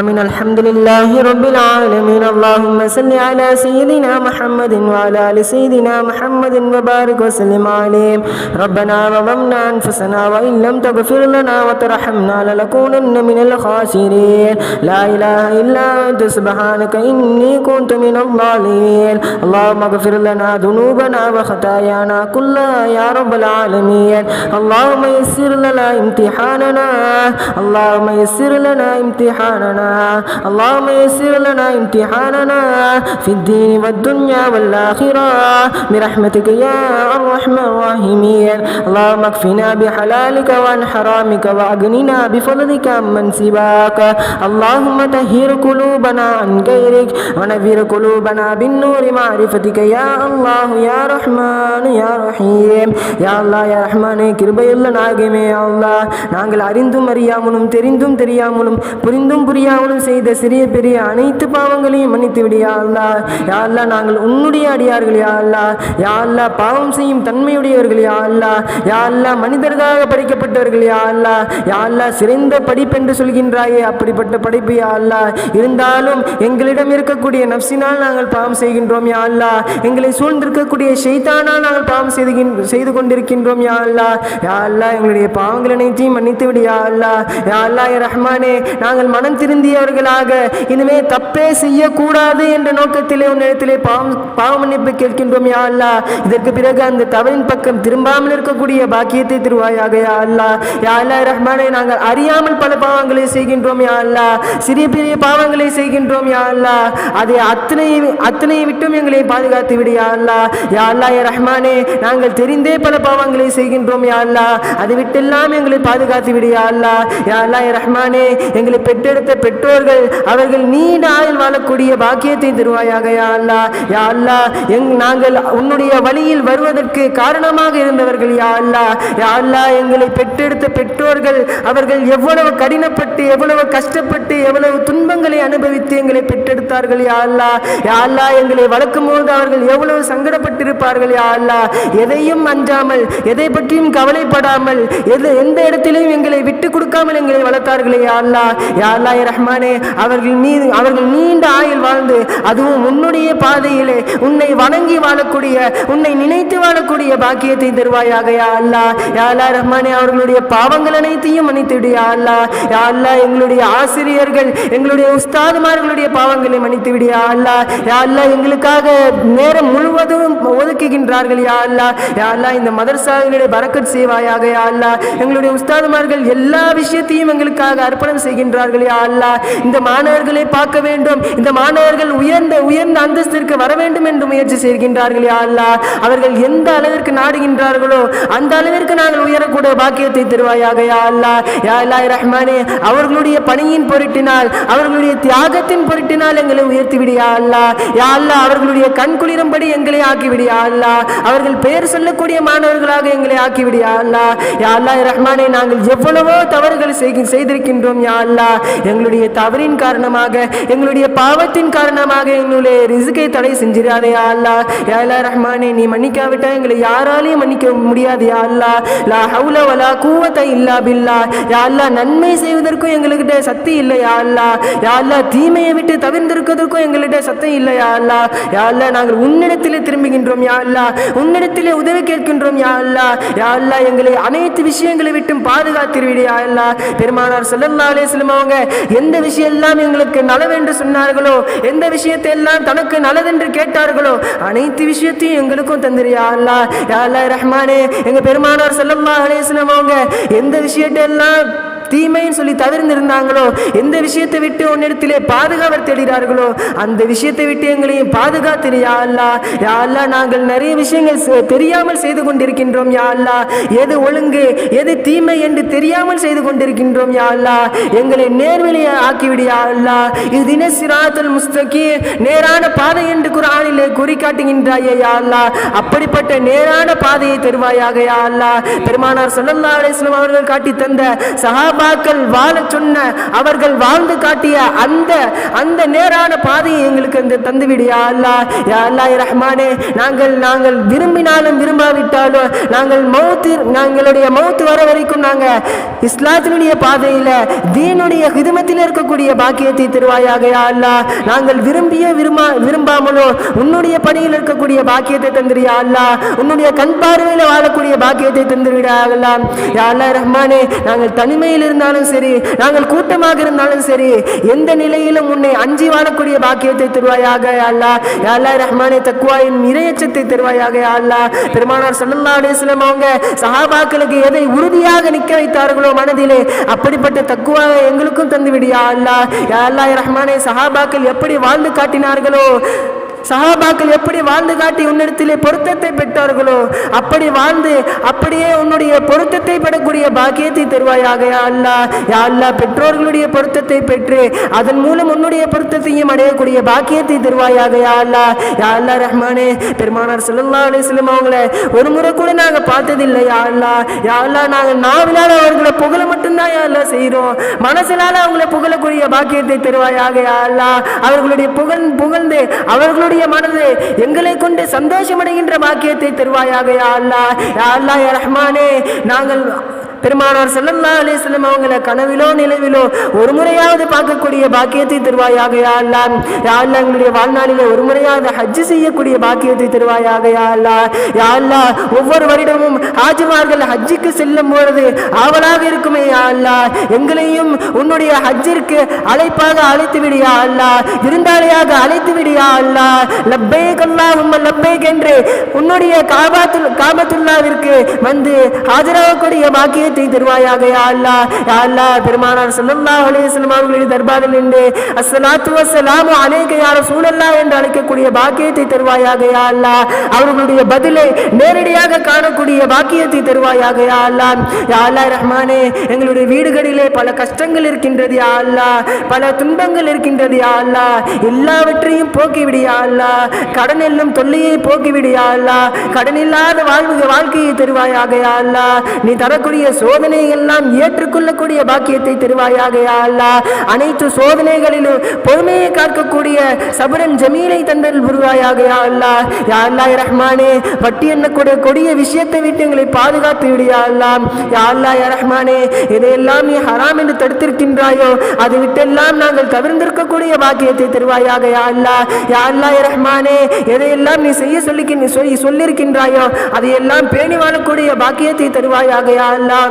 أمين الحمد لله رب العالمين. اللهم صل على سيدنا محمد وعلى آل سيدنا محمد وبارك وسلم عليه ربنا ظلمنا أنفسنا وإن لم تغفر لنا وترحمنا لنكونن من الخاسرين. لا إله إلا أنت سبحانك إني كنت من الظالمين. اللهم اغفر لنا ذنوبنا وخطايانا كلها يا رب العالمين. اللهم يسر لنا امتحاننا. اللهم يسر لنا امتحاننا. اللهم يسر لنا امتحاننا في الدين والدنيا والآخرة برحمتك يا أرحم الراحمين اللهم اكفنا بحلالك وعن حرامك وأغننا بفضلك عمن سواك اللهم طهر قلوبنا عن غيرك ونذر قلوبنا بالنور معرفتك يا الله يا رحمن يا رحيم يا الله يا رحمن கிருபையுள்ள நாயகமே யா அல்லாஹ் நாங்கள் அறிந்தும் அறியாமலும் தெரிந்தும் தெரியாமலும் புரிந்தும் புரியாமலும் செய்த சிறிய பெரிய அனைத்து பாவங்களையும் மன்னித்து விடியா அல்லா. யா அல்லாஹ் நாங்கள் உன்னுடைய அடியார்கள் யா அல்லாஹ் யா அல்லாஹ் பாவம் செய்யும் தன்மையுடையவர்கள் யா அல்லாஹ் யா அல்லாஹ் மனிதர்களாக படைக்கப்பட்டவர்கள் யா அல்லாஹ் யா அல்லாஹ் சிறந்த படிப்பென்று சொல்கின்றாயே அப்படிப்பட்ட படிப்பு யா அல்லாஹ் இருந்தாலும் எங்களிடம் இருக்கக்கூடிய நப்சினால் நாங்கள் பாவம் செய்கின்றோம் யா அல்லாஹ் எங்களை சூழ்ந்திருக்கக்கூடிய ஷைத்தானால் நாங்கள் பாவம் செய்து செய்து கொண்டிருக்கின்றோம் யா அல்லாஹ் யா அல்லாஹ் எங்களுடைய பாவங்கள் அனைத்தையும் மன்னித்து விடு யா அல்லாஹ் யா அல்லாஹ் ரஹ்மானே நாங்கள் மனம் பொருந்தியவர்களாக இனிமே தப்பே செய்யக்கூடாது என்ற நோக்கத்திலே உன்னிடத்திலே பாவம் பாவ மன்னிப்பு கேட்கின்றோம் யா அல்லா இதற்கு பிறகு அந்த தவறின் பக்கம் திரும்பாமல் இருக்கக்கூடிய பாக்கியத்தை திருவாயாக யா அல்லா யா அல்லா ரஹ்மானை நாங்கள் அறியாமல் பல பாவங்களை செய்கின்றோம் யா அல்லாஹ். சிறிய பெரிய பாவங்களை செய்கின்றோம் யா அல்லா அதை அத்தனை அத்தனை விட்டும் எங்களை பாதுகாத்து விடு யா அல்லா யா அல்லா ரஹ்மானே நாங்கள் தெரிந்தே பல பாவங்களை செய்கின்றோம் யா அல்லா அதை விட்டெல்லாம் எங்களை பாதுகாத்து விடு யா அல்லா யா அல்லா ரஹ்மானே எங்களை பெற்றெடுத்த பெற்றோர்கள் அவர்கள் நீண்ட ஆயுள் வாழக்கூடிய பாக்கியத்தை தருவாயாக யா அல்லா யா அல்லா எங் நாங்கள் உன்னுடைய வழியில் வருவதற்கு காரணமாக இருந்தவர்கள் யா அல்லா யா அல்லா எங்களை பெற்றெடுத்த பெற்றோர்கள் அவர்கள் எவ்வளவு கடினப்பட்டு எவ்வளவு கஷ்டப்பட்டு எவ்வளவு துன்பங்களை அனுபவித்து எங்களை பெற்றெடுத்தார்கள் யா அல்லா யா அல்லா எங்களை வளர்க்கும் போது அவர்கள் எவ்வளவு சங்கடப்பட்டிருப்பார்கள் யா அல்லா எதையும் அஞ்சாமல் எதை பற்றியும் கவலைப்படாமல் எது எந்த இடத்திலும் எங்களை விட்டு கொடுக்காமல் எங்களை வளர்த்தார்களே யா அல்லா யா அல்லா ரஹ்மானே அவர்கள் மீது அவர்கள் நீண்ட ஆயுள் வாழ்ந்து அதுவும் உன்னுடைய பாதையிலே உன்னை வணங்கி வாழக்கூடிய உன்னை நினைத்து வாழக்கூடிய பாக்கியத்தை தருவாயாக. யா அல்லாஹ் யா ரஹ்மானே அவர்களுடைய பாவங்கள் அனைத்தையும் மன்னித்து விடு யா யா எங்களுடைய ஆசிரியர்கள் எங்களுடைய உஸ்தாதுமார்களுடைய பாவங்களை மன்னித்து விடு யா யா அல்லா எங்களுக்காக நேரம் முழுவதும் ஒதுக்குகின்றார்கள் யா அல்லா. யா அல்லாஹ் இந்த மதரசாவினுடைய பறக்கத் செய்வாயாக யா எங்களுடைய உஸ்தாதுமார்கள் எல்லா விஷயத்தையும் எங்களுக்காக அர்ப்பணம் செய்கின்றார்கள் யா அல்லா இந்த மாணவர்களை பார்க்க வேண்டும். இந்த மாணவர்கள் உயர்ந்த உயர்ந்த அந்தஸ்திற்கு வர வேண்டும் என்று முயற்சி செய்கின்றார்கள் யா அல்லா. அவர்கள் எந்த அளவிற்கு நாடுகின்றார்களோ அந்த அளவிற்கு நாங்கள் உயரக்கூடிய பாக்கியத்தை தருவாயாக யா அல்லா. யா அல்லா ரஹ்மானே அவர்களுடைய பணியின் பொருட்டினால் அவர்களுடைய தியாகத்தின் பொருட்டினால் எங்களை உயர்த்தி விடியா அல்லா. யா அல்லா அவர்களுடைய கண் குளிரும்படி எங்களை ஆக்கி விடியா அல்லாஹ் அவர்கள் பெயர் சொல்லக்கூடிய மாணவர்களாக எங்களை ஆக்கி விடியா அல்லாஹ் யா அல்லா ரஹ்மானே நாங்கள் எவ்வளவோ தவறுகள் செய்திருக்கின்றோம் யா அல்லா. எங்களுடைய தவறின் காரணமாக எங்களுடைய பாவத்தின் காரணமாக எங்களுடைய ரிசுக்கை தடை செஞ்சிடாதே அல்லா அல்லாஹ். யா ரஹ்மானே நீ மன்னிக்காவிட்டா எங்களை யாராலையும் மன்னிக்க முடியாது யா அல்லாஹ். லா ஹவுல வலா கூவத்தை இல்லா பில்லா யா அல்லா நன்மை செய்வதற்கும் எங்கள்கிட்ட சக்தி இல்லை யா யா அல்லா தீமையை விட்டு தவிர்ந்திருக்கிறதுக்கும் எங்கள்கிட்ட சத்தம் இல்லை யா அல்லாஹ். யா அல்லா நாங்கள் உன்னிடத்திலே திரும்புகின்றோம் யா அல்லா உன்னிடத்திலே உதவி கேட்கின்றோம் யா அல்லா யா அல்லா எங்களை அனைத்து விஷயங்களை விட்டும் பாதுகாத்திருவிடு யா பெருமானார் சொல்லல்லா அலைஹி செல்லும் அவங்க எந்த விஷயம் எல்லாம் எங்களுக்கு நலவென்று சொன்னார்களோ எந்த விஷயத்தை எல்லாம் தனக்கு நல்லதென்று கேட்டார்களோ அனைத்து விஷயத்தையும் எங்களுக்கும் தந்திரு யா யா அல்லாஹ் ரஹ்மானே எங்க பெருமானார் செல்லம்மா அலைஹி அவங்க எந்த விஷயத்தை எல்லாம் தீமைன்னு சொல்லி தவிர்ந்திருந்தாங்களோ எந்த விஷயத்தை விட்டு உன்னிடத்திலே பாதுகாவல் தேடுகிறார்களோ அந்த விஷயத்தை விட்டு எங்களையும் பாதுகாத்திரு யா அல்லா. யா அல்லா நாங்கள் நிறைய விஷயங்கள் செ- தெரியாமல் செய்து கொண்டிருக்கின்றோம் யா அல்லா. எது ஒழுங்கு எது தீமை என்று தெரியாமல் செய்து கொண்டிருக்கின்றோம் யா அல்லா. எங்களை நேர்வழியை ஆக்கிவிடு யா அல்லா. இது தினசிராத்தல் முஸ்தகி நேரான பாதை என்று குரானிலே குறிக்காட்டுகின்றாயே யா அல்லா. அப்படிப்பட்ட நேரான பாதையை தருவாயாக யா அல்லா. பெருமானார் சொல்லல்லா அலிஸ்லாம் அவர்கள் காட்டி தந்த சஹாபா சஹாபாக்கள் வாழ சொன்ன அவர்கள் வாழ்ந்து காட்டிய அந்த அந்த நேரான பாதையை எங்களுக்கு அந்த தந்துவிடு. யா அல்லா யா அல்லா ரஹ்மானே நாங்கள் நாங்கள் விரும்பினாலும் விரும்பாவிட்டாலும் நாங்கள் மௌத்து நாங்களுடைய மௌத்து வர வரைக்கும் நாங்கள் இஸ்லாத்தினுடைய பாதையில் தீனுடைய ஹிதமத்தில் இருக்கக்கூடிய பாக்கியத்தை தருவாயாக. யா அல்லா நாங்கள் விரும்பிய விரும்பா விரும்பாமலோ உன்னுடைய பணியில் இருக்கக்கூடிய பாக்கியத்தை தந்துடுயா அல்லா உன்னுடைய கண் பார்வையில் வாழக்கூடிய பாக்கியத்தை தந்துவிடா அல்லா யா அல்லா ரஹ்மானே நாங்கள் தனிமையில் இருந்தாலும் சரி நாங்கள் கூட்டமாக இருந்தாலும் சரி எந்த நிலையிலும் உன்னை அஞ்சி வாழக்கூடிய பாக்கியத்தை தருவாயாக அல்லா. அல்லா ரஹ்மானே தக்குவாயின் இரையச்சத்தை தருவாயாக அல்லா. பெருமானார் ஸல்லல்லாஹு அலைஹி அவங்க சஹாபாக்களுக்கு எதை உறுதியாக நிற்க வைத்தார்களோ மனதிலே அப்படிப்பட்ட தக்குவாவை எங்களுக்கும் தந்து விடியா அல்லா. அல்லா ரஹ்மானே சஹாபாக்கள் எப்படி வாழ்ந்து காட்டினார்களோ சஹாபாக்கள் எப்படி வாழ்ந்து காட்டி உன்னிடத்திலே பொருத்தத்தை பெற்றார்களோ அப்படி வாழ்ந்து அப்படியே உன்னுடைய பொருத்தத்தை பெறக்கூடிய பாக்கியத்தை தருவாயாக. அல்லா யா அல்லா பெற்றோர்களுடைய பொருத்தத்தை பெற்று அதன் மூலம் உன்னுடைய பொருத்தத்தையும் அடையக்கூடிய பாக்கியத்தை தருவாயாக. யா அல்லா யா அல்லா ரஹ்மானே பெருமானார் ஸல்லல்லாஹு அலிஸ்லம் அவங்கள ஒரு முறை கூட நாங்கள் பார்த்ததில்லை. யா அல்லா யா அல்லா நாங்கள் நாவினால அவர்களை புகழ மட்டும்தான் யா அல்லா செய்கிறோம் மனசினால அவங்கள புகழக்கூடிய பாக்கியத்தை தருவாயாக. யா அல்லா அவர்களுடைய புகழ் புகழ்ந்து அவர்களுடைய மனது எங்களை கொண்டு சந்தோஷமடைகின்ற பாக்கியத்தை தருவாயாக யா அல்லா யா அல்லா ரஹ்மானே. நாங்கள் பெருமானார் செல்லல்லா அலைஹி வஸல்லம் அவங்கள கனவிலோ நிலவிலோ ஒரு முறையாவது பார்க்கக்கூடிய பாக்கியத்தை தருவாயாக யா அல்லாஹ். யா எங்களுடைய வாழ்நாளிலே ஒரு முறையாவது ஹஜ்ஜு செய்யக்கூடிய பாக்கியத்தை தருவாயாக யா அல்லாஹ். யா ஒவ்வொரு வருடமும் ஹாஜிமார்கள் ஹஜ்ஜுக்கு செல்லும் பொழுது ஆவலாக இருக்குமே யா எங்களையும் உன்னுடைய ஹஜ்ஜிற்கு அழைப்பாக அழைத்து விடியா அல்லா இருந்தாலையாக விருந்தாளியாக அழைத்து விடியா அல்லா லப்பே கல்லா உம்ம லப்பேக் என்று உன்னுடைய காபாத்துல் காபத்துல்லாவிற்கு வந்து ஆஜராகக்கூடிய பாக்கியத்தை தருவாயாக யா அல்லா யா அல்லாஹ் பெருமானார் ஸல்லல்லாஹு அலைஹி அவர்களின் தர்பாரில் நின்று அஸ்லாத்து வஸ்ஸலாமு அலைக்க யார சூழல்லா என்று அழைக்கக்கூடிய பாக்கியத்தை தருவாயாக யா அல்லாஹ் அவர்களுடைய பதிலை நேரடியாக காணக்கூடிய பாக்கியத்தை தருவாயாக யா அல்லா. யா அல்லாஹ் ரஹ்மானே எங்களுடைய வீடுகளிலே பல கஷ்டங்கள் இருக்கின்றது யா அல்லாஹ் பல துன்பங்கள் இருக்கின்றது யா அல்லாஹ் எல்லாவற்றையும் போக்கிவிடியா அல்லா. கடன் எல்லும் தொல்லையை போக்கிவிடியா அல்லா. கடன் இல்லாத வாழ்வு வாழ்க்கையை தருவாயாக யா அல்லாஹ் நீ தரக்கூடிய சோதனை எல்லாம் ஏற்றுக்கொள்ளக்கூடிய பாக்கியத்தை தருவாயாக அல்லா அனைத்து சோதனைகளிலும் பொறுமையை காக்கக்கூடிய சபரன் ஜமீலை தந்தல் புரிவாயாக யா யா அல்லா ரஹ்மானே பட்டி எண்ணக்கூடிய கொடிய விஷயத்தை விட்டு எங்களை பாதுகாத்து விடியா அல்லா யா அல்லாஹ் யா ரஹ்மானே இதையெல்லாம் நீ ஹராம் என்று தடுத்திருக்கின்றாயோ அதை விட்டெல்லாம் நாங்கள் தவிர்ந்திருக்கக்கூடிய பாக்கியத்தை தருவாயாக யா அல்லா யா அல்லாஹ் ரஹ்மானே எதையெல்லாம் நீ செய்ய சொல்லி சொல்லி சொல்லியிருக்கின்றாயோ அதையெல்லாம் பேணி வாழக்கூடிய பாக்கியத்தை தருவாயாக யா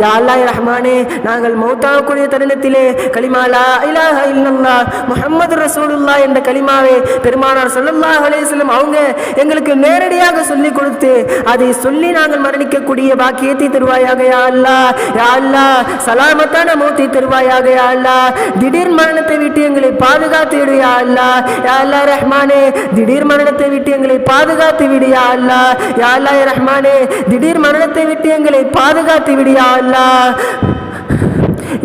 யா அல்லாஹ் ரஹ்மானே நாங்கள் மௌத்தாகக்கூடிய தருணத்திலே கலிமாலா இலாஹ இல்லல்லா முஹம்மது ரசூலுல்லா என்ற கலிமாவை பெருமானார் ஸல்லல்லாஹு அலேஸ்லம் அவங்க எங்களுக்கு நேரடியாக சொல்லி கொடுத்து அதை சொல்லி நாங்கள் மரணிக்கக்கூடிய பாக்கியத்தை தருவாயாக யா அல்லா யா அல்லா சலாமத்தான மௌத்தை தருவாயாக யா அல்லா திடீர் மரணத்தை விட்டு எங்களை பாதுகாத்து விடு யா அல்லா யா அல்லா ரஹ்மானே திடீர் மரணத்தை விட்டு எங்களை பாதுகாத்து விடு யா அல்லா யா அல்லா ரஹ்மானே திடீர் மரணத்தை விட்டு எங்களை பாதுகாத்து விடு யா அல்லாஹ்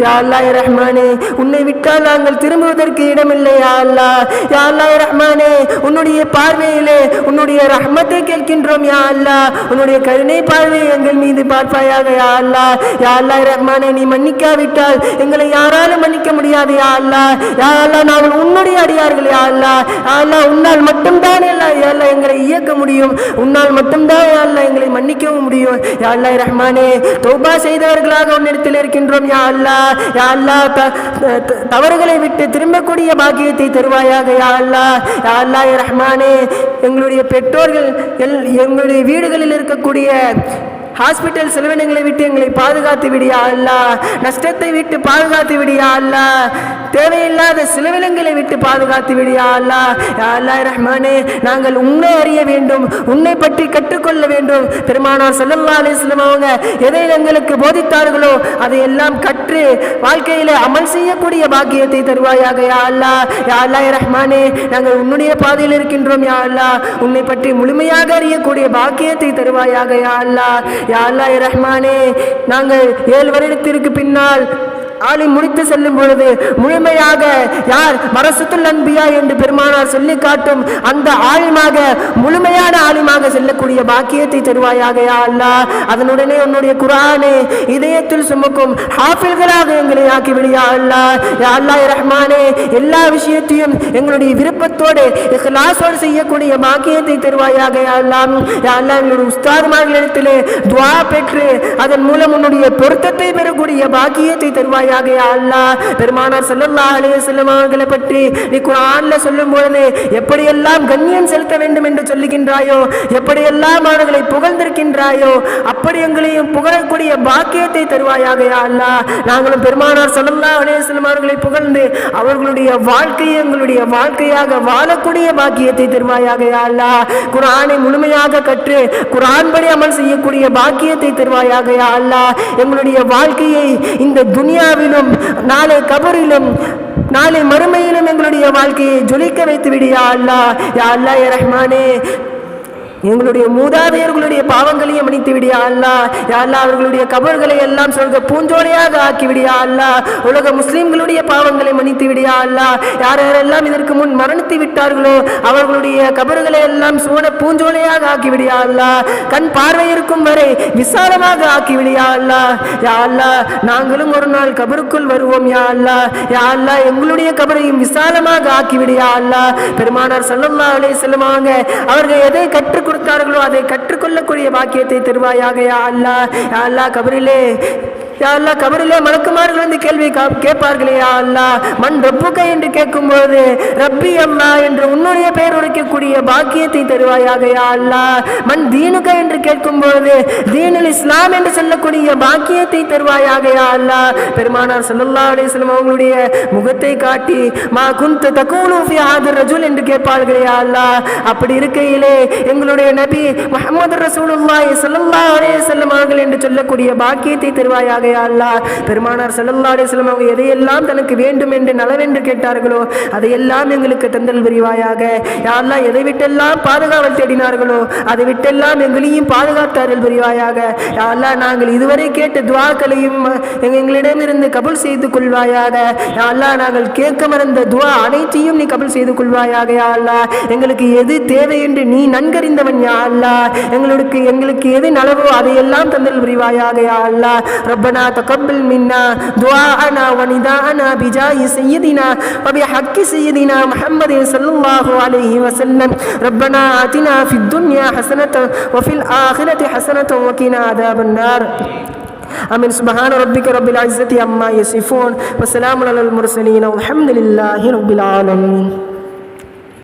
யா அல்லாஹ் ரஹ்மானே உன்னை விட்டால் நாங்கள் திரும்புவதற்கு இடமில்லை யா அல்லாஹ். யா அல்லாஹ் ரஹ்மானே உன்னுடைய பார்வையிலே உன்னுடைய ரஹ்மத்தை கேட்கின்றோம் யா அல்லா உன்னுடைய கருணை பார்வையை எங்கள் மீது பார்ப்பாயாக யா அல்லா யா அல்லாஹ் ரஹ்மானே நீ மன்னிக்காவிட்டால் எங்களை யாராலும் மன்னிக்க முடியாது யா அல்லாஹ். யா அல்லா நாங்கள் உன்னுடைய அடியார்கள் யா அல்லாஹ். யா அல்லாஹ் உன்னால் மட்டும்தான் எல்லாம் எங்களை இயக்க முடியும். உன்னால் மட்டும்தான் யா எங்களை மன்னிக்கவும் முடியும். யா ரஹ்மானே தௌபா செய்தவர்களாக உன்னிடத்தில் இருக்கின்றோம் யா அல்லா யா அல்லா தவறுகளை விட்டு திரும்பக்கூடிய பாக்கியத்தை தருவாயாக யா அல்லா யா அல்லாஹ் ரஹ்மானே. எங்களுடைய பெற்றோர்கள் எல் எங்களுடைய வீடுகளில் இருக்கக்கூடிய ஹாஸ்பிட்டல் செலவினங்களை விட்டு எங்களை பாதுகாத்து விடியா அல்லா. நஷ்டத்தை விட்டு பாதுகாத்து விடியா அல்லா. தேவையில்லாத செலவினங்களை விட்டு பாதுகாத்து விடியா அல்லா. யா அல்லா ரஹ்மானே நாங்கள் உன்னை அறிய வேண்டும் உன்னை பற்றி கற்றுக்கொள்ள வேண்டும். பெருமானார் ஸல்லல்லாஹு அலைஹி அவங்க எதை எங்களுக்கு போதித்தார்களோ அதை எல்லாம் கற்று வாழ்க்கையில் அமல் செய்யக்கூடிய பாக்கியத்தை தருவாயாக யா அல்லா. யா அல்லா ரஹ்மானே நாங்கள் உன்னுடைய பாதையில் இருக்கின்றோம் யா அல்லா. உன்னை பற்றி முழுமையாக அறியக்கூடிய பாக்கியத்தை தருவாயாக யா அல்லா. யா ரஹ்மானே நாங்கள் ஏழு வருடத்திற்கு பின்னால் ஆலிம் முடித்து செல்லும் பொழுது முழுமையாக யார் மரசுத்துல் அன்பியா என்று பெருமானார் சொல்லி காட்டும் அந்த ஆலிமாக முழுமையான ஆலிமாக செல்லக்கூடிய பாக்கியத்தை தருவாயாக யா அதனுடனே உன்னுடைய குரானே இதயத்தில் சுமக்கும் ஹாஃபில்களாக எங்களை ஆக்கி விடியா அல்லாஹ். யா அல்லாஹ் ரஹ்மானே எல்லா விஷயத்தையும் எங்களுடைய விருப்பத்தோடு கிளாஸோடு செய்யக்கூடிய பாக்கியத்தை தருவாயாக யா அல்லாஹ் எங்களுடைய உஸ்தாதுமார்களிடத்திலே துவா பெற்று அதன் மூலம் உன்னுடைய பொருத்தத்தை பெறக்கூடிய பாக்கியத்தை தருவாயாக யா அல்லாஹ் பெருமானார் ஸல்லல்லாஹு அலைஹி வஸல்லம் அவர்களை பற்றி நீ குரான்ல சொல்லும் பொழுது எப்படியெல்லாம் கண்ணியம் செலுத்த வேண்டும் என்று சொல்லுகின்றாயோ எப்படியெல்லாம் அவர்களை புகழ்ந்திருக்கின்றாயோ அப்படி எங்களையும் புகழக்கூடிய பாக்கியத்தை தருவாயாக அல்லா நாங்களும் பெருமானார் ஸல்லல்லாஹு அலைஹி வஸல்லம் அவர்களை புகழ்ந்து அவர்களுடைய வாழ்க்கையை எங்களுடைய வாழ்க்கையாக வாழக்கூடிய பாக்கியத்தை தருவாயாக அல்லா குரானை முழுமையாக கற்று குர்ஆன் படி அமல் செய்யக்கூடிய பாக்கியத்தை தருவாயாக அல்லா எங்களுடைய வாழ்க்கையை இந்த துனியாவில் துனியாவிலும் நாளை கபரிலும் நாளை மறுமையிலும் எங்களுடைய வாழ்க்கையை ஜொலிக்க வைத்து விடியா அல்லாஹ் யா அல்லாஹ் ரஹ்மானே. எங்களுடைய மூதாதையர்களுடைய பாவங்களையும் மன்னித்து விடியா அல்லா. யா அவர்களுடைய கபர்களை எல்லாம் சொல்க பூஞ்சோலையாக ஆக்கி விடியா அல்லா. உலக முஸ்லிம்களுடைய பாவங்களை மன்னித்து விடியா அல்லா. யார் யாரெல்லாம் இதற்கு முன் மரணித்து விட்டார்களோ அவர்களுடைய கபர்களை எல்லாம் சூட பூஞ்சோலையாக ஆக்கி விடியா அல்லா. கண் பார்வை இருக்கும் வரை விசாலமாக ஆக்கி விடியா அல்லா. யா அல்லா நாங்களும் ஒரு நாள் கபருக்குள் வருவோம் யா அல்லா. யா அல்லா எங்களுடைய கபரையும் விசாலமாக ஆக்கி விடியா அல்லா. பெருமானார் ஸல்லல்லாஹு அலைஹி வஸல்லம் அவர்கள் எதை கற்றுக் கொடுத்தார்களோ அதை கற்றுக்கொள்ளக்கூடிய பாக்கியத்தை தருவாயாக. யா அல்லா யா கபரிலே அல்லா கபரிலே மலக்குமார்கள் வந்து கேள்வி கா- கேட்பார்களே யா மண் ரப்புக்க என்று கேட்கும்போது ரப்பி அம்மா என்று உன்னுடைய பெயர் உரைக்கக்கூடிய பாக்கியத்தை தருவாயாக யா அல்லாஹ். மண் தீனுக என்று கேட்கும்போது தீனுல் இஸ்லாம் என்று சொல்லக்கூடிய பாக்கியத்தை தருவாயாக யா அல்லாஹ். பெருமானார் ஸல்லல்லாஹு அலைஹி அவங்களுடைய முகத்தை காட்டி மா குந்த தகூலூஃபி ஆதர் ரஜுல் என்று கேட்பார்களே யா அல்லாஹ். அப்படி இருக்கையிலே எங்களுடைய நபி முஹம்மது ரசூலுல்லாஹி சல்லல்லாஹு அலைஹி வஸல்லம் அவர்கள் என்று சொல்லக்கூடிய பாக்கியத்தை தருவாயாக யா அல்லாஹ். பெருமானார் ஸல்லல்லாஹு அலைஹி அவங்க எதையெல்லாம் தனக்கு வேண்டும் என்று நலவென்று கேட்டார்களோ அதையெல்லாம் எங்களுக்கு தந்தல் புரிவாயாக. யாரெல்லாம் எதை விட்டெல்லாம் பாதுகாவல் தேடினார்களோ அதை விட்டெல்லாம் எங்களையும் பாதுகாத்தார்கள் புரிவாயாக. யாரெல்லாம் நாங்கள் இதுவரை கேட்ட துவாக்களையும் எங்களிடமிருந்து கபுல் செய்து கொள்வாயாக. யாரெல்லாம் நாங்கள் கேட்க மறந்த துவா அனைத்தையும் நீ கபுல் செய்து கொள்வாயாக யா எங்களுக்கு எது தேவை என்று நீ நன்கறிந்தவன் யா எங்களுக்கு எங்களுக்கு எது நலவோ அதையெல்லாம் தந்தல் புரிவாயாக யா அல்லாஹ். ربنا تقبل منا دعاءنا ونداءنا بجاه سيدنا وبحق سيدنا محمد صلى الله عليه وسلم. ربنا آتنا في الدنيا حسنة وفي الآخرة حسنة وقنا عذاب النار. آمين. سبحان ربك رب العزة عما يصفون وسلام على المرسلين والحمد لله رب العالمين.